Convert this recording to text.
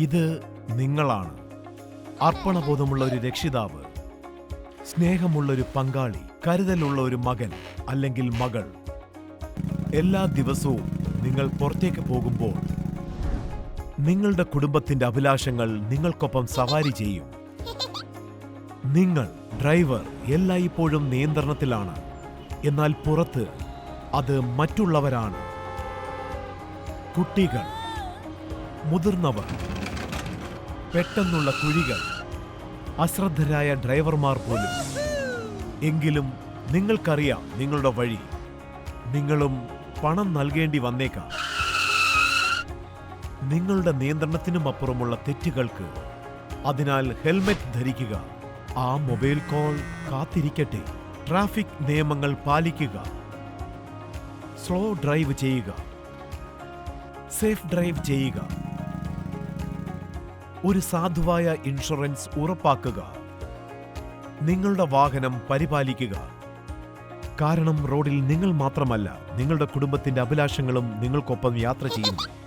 ഇത് നിങ്ങളാണ്. അർപ്പണബോധമുള്ള ഒരു രക്ഷിതാവ് സ്നേഹമുള്ള ഒരു പങ്കാളി കരുതലുള്ള ഒരു മകൻ അല്ലെങ്കിൽ മകൾ. എല്ലാ ദിവസവും നിങ്ങൾ പുറത്തേക്ക് പോകുമ്പോൾ നിങ്ങളുടെ കുടുംബത്തിന്റെ അഭിലാഷങ്ങൾ നിങ്ങൾക്കൊപ്പം സവാരി ചെയ്യും. നിങ്ങൾ ഡ്രൈവർ എല്ലായ്പ്പോഴും നിയന്ത്രണത്തിലാണ്. എന്നാൽ പുറത്ത് അത് മറ്റുള്ളവരാണ്. കുട്ടികൾ മുതിർന്നവർ പെട്ടെന്നുള്ള കുഴികൾ. അശ്രദ്ധരായ ഡ്രൈവർമാർ പോലും. എങ്കിലും നിങ്ങൾക്കറിയാം നിങ്ങളുടെ വഴി. നിങ്ങളും പണം നൽകേണ്ടി വന്നേക്കാം. നിങ്ങളുടെ നിയന്ത്രണത്തിനും അപ്പുറമുള്ള തെറ്റുകൾക്ക് അതിനാൽ ഹെൽമെറ്റ് ധരിക്കുക. ആ മൊബൈൽ കോൾ കാത്തിരിക്കട്ടെ. ട്രാഫിക് നിയമങ്ങൾ പാലിക്കുക. സ്ലോ ഡ്രൈവ് ചെയ്യുക. സേഫ് ഡ്രൈവ് ചെയ്യുക. ഒരു സാധുവായ ഇൻഷുറൻസ് ഉറപ്പാക്കുക. നിങ്ങളുടെ വാഹനം പരിപാലിക്കുക. കാരണം റോഡിൽ നിങ്ങൾ മാത്രമല്ല നിങ്ങളുടെ കുടുംബത്തിന്റെ അഭിലാഷങ്ങളും നിങ്ങൾക്കൊപ്പം യാത്ര ചെയ്യുന്നു.